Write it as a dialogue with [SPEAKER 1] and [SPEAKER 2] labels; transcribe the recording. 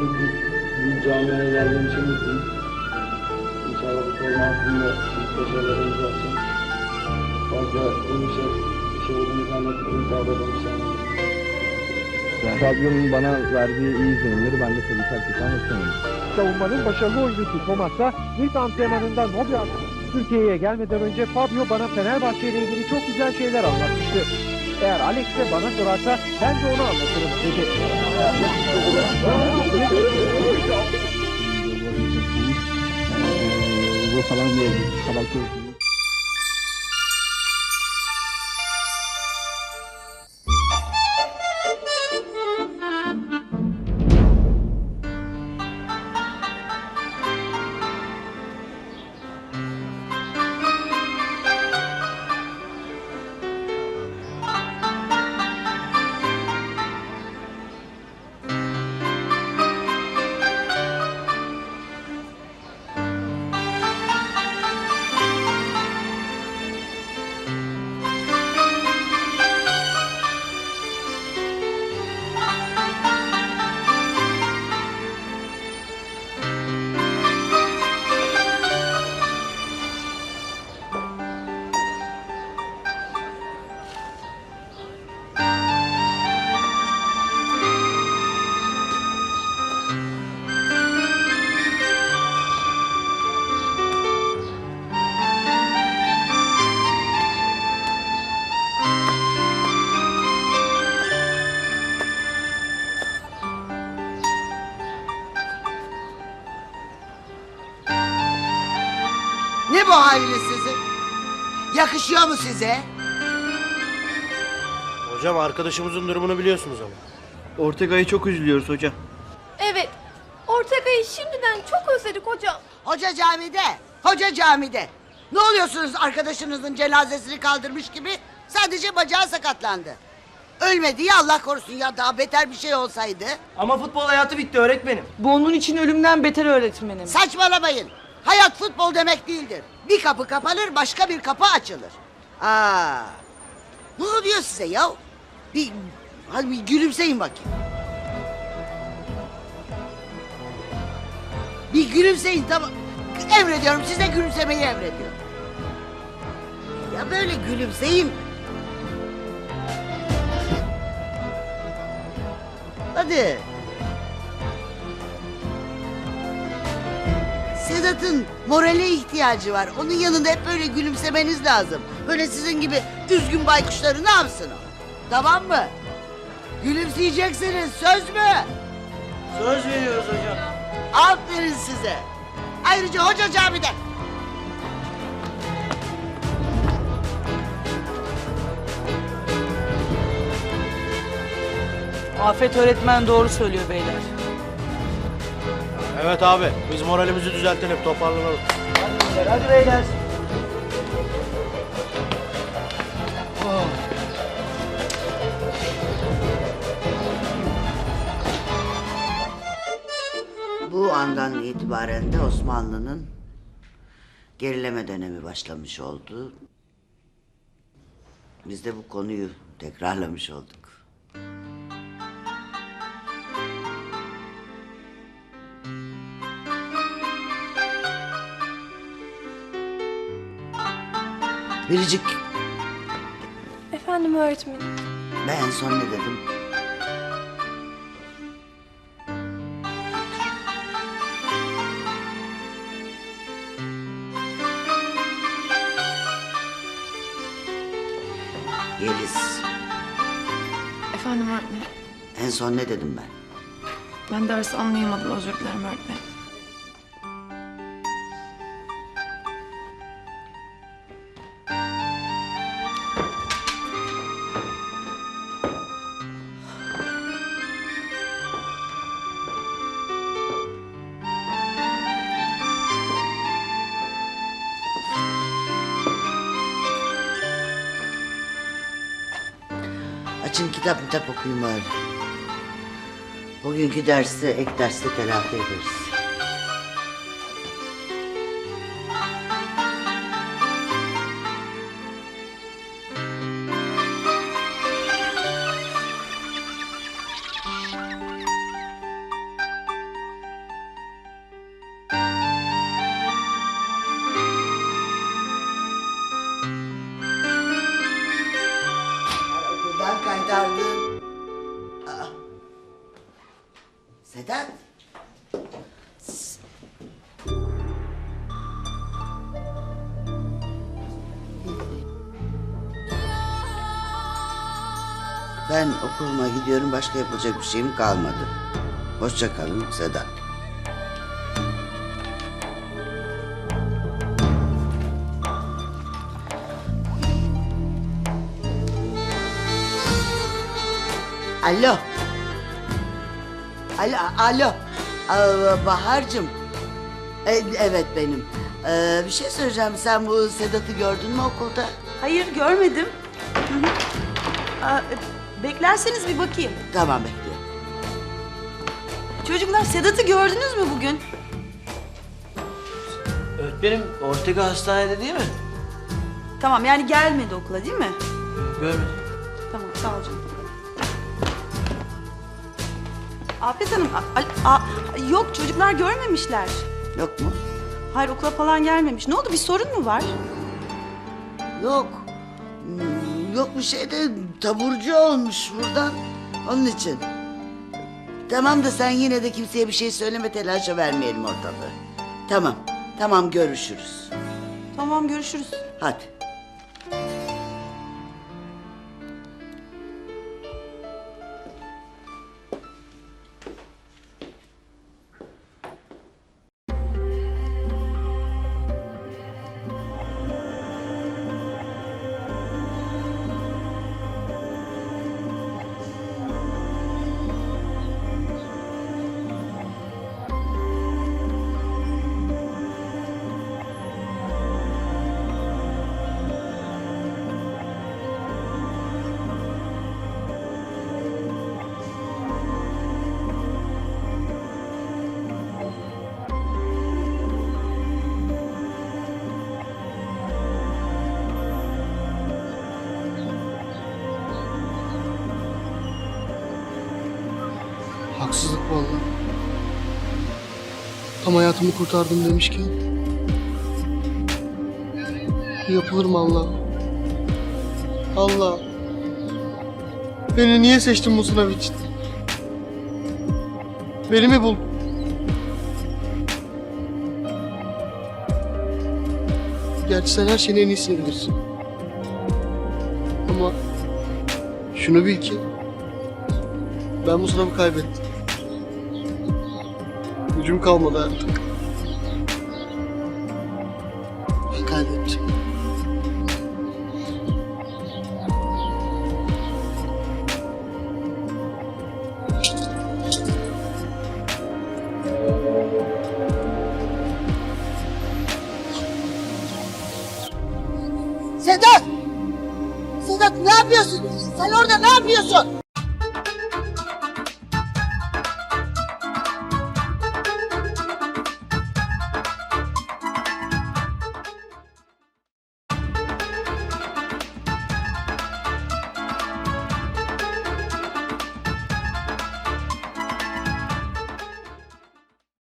[SPEAKER 1] bir, bir, bir camiaya geldiğim için mutluyum. İnşallah bu forma hakkında başarılarımız olsun. Fazla şey, bir şey olduğunu zannetmiyorum. Sağda inşallah.
[SPEAKER 2] Stadyumun bana verdiği iyi izlenimleri ben de tabii ki herkese anlatamam.
[SPEAKER 3] savunmanın başarılı oyuncusu Thomas'a ilk antrenmanında Nobel Türkiye'ye gelmeden önce Fabio bana Fenerbahçe ile ilgili çok güzel şeyler anlatmıştı. Eğer Alex de bana sorarsa ben de onu anlatırım dedi.
[SPEAKER 2] Falan diye falan
[SPEAKER 4] haliniz sizin? Yakışıyor mu size?
[SPEAKER 5] Hocam arkadaşımızın durumunu biliyorsunuz ama.
[SPEAKER 2] Ortega'yı çok üzülüyoruz hocam.
[SPEAKER 6] Evet. Ortega'yı şimdiden çok özledik hocam.
[SPEAKER 4] Hoca camide, hoca camide. Ne oluyorsunuz arkadaşınızın cenazesini kaldırmış gibi? Sadece bacağı sakatlandı. Ölmedi ya Allah korusun ya daha beter bir şey olsaydı.
[SPEAKER 5] Ama futbol hayatı bitti öğretmenim.
[SPEAKER 7] Bu onun için ölümden beter öğretmenim.
[SPEAKER 4] Saçmalamayın. Hayat futbol demek değildir. Bir kapı kapanır başka bir kapı açılır. Aa, ne oluyor size ya? Bir, hadi bir gülümseyin bakayım. Bir gülümseyin tamam. Emrediyorum size gülümsemeyi emrediyorum. Ya böyle gülümseyin. Hadi. Sedat'ın morale ihtiyacı var. Onun yanında hep böyle gülümsemeniz lazım. Böyle sizin gibi üzgün baykuşları ne yapsın o? Tamam mı? Gülümseyeceksiniz söz mü?
[SPEAKER 5] Söz veriyoruz hocam.
[SPEAKER 4] Aferin size. Ayrıca hoca camide.
[SPEAKER 7] Afet öğretmen doğru söylüyor beyler.
[SPEAKER 5] Evet abi biz moralimizi düzeltelim toparlanalım.
[SPEAKER 7] Hadi beyler.
[SPEAKER 4] Bu andan itibaren de Osmanlı'nın gerileme dönemi başlamış oldu. Biz de bu konuyu tekrarlamış olduk. Biricik,
[SPEAKER 6] Efendim öğretmenim.
[SPEAKER 4] ben en son ne dedim? Yeliz,
[SPEAKER 8] Efendim öğretmenim.
[SPEAKER 4] en son ne dedim ben?
[SPEAKER 8] Ben dersi anlayamadım özür dilerim öğretmenim.
[SPEAKER 4] Açın kitap kitap okuyun bari. Bugünkü dersi ek derste telafi ederiz. Sedat. Ben okuluma gidiyorum. Başka yapılacak bir şeyim kalmadı. Hoşça kalın Sedat. Alo. Alo, alo. Aa, Bahar'cığım. E, evet benim. Ee, bir şey söyleyeceğim. Sen bu Sedat'ı gördün mü okulda?
[SPEAKER 9] Hayır görmedim. Hı hı. Aa, e, beklerseniz bir bakayım.
[SPEAKER 4] Tamam bekliyorum.
[SPEAKER 9] Çocuklar Sedat'ı gördünüz mü bugün?
[SPEAKER 5] Öğretmenim Ortega hastanede değil mi?
[SPEAKER 9] Tamam yani gelmedi okula değil mi?
[SPEAKER 5] Görmedim.
[SPEAKER 9] Tamam sağ ol canım. Afet Hanım, a- a- a- yok çocuklar görmemişler.
[SPEAKER 4] Yok mu?
[SPEAKER 9] Hayır okula falan gelmemiş. Ne oldu bir sorun mu var?
[SPEAKER 4] Yok. Hmm, Yok bir şey de taburcu olmuş buradan. Onun için. Tamam da sen yine de kimseye bir şey söyleme telaşa vermeyelim ortalığı. Tamam. Tamam görüşürüz.
[SPEAKER 9] Tamam görüşürüz.
[SPEAKER 4] Hadi.
[SPEAKER 10] Haksızlık vallahi. Tam hayatımı kurtardım demişken. Yapılır mı Allah? Allah. Beni niye seçtin bu sınav için? Beni mi buldun? Gerçi sen her şeyin en iyisini bilirsin. Ama şunu bil ki ben bu sınavı kaybettim. Gücüm kalmadı artık.
[SPEAKER 4] Sedat! Sedat ne yapıyorsun? Sen orada ne yapıyorsun?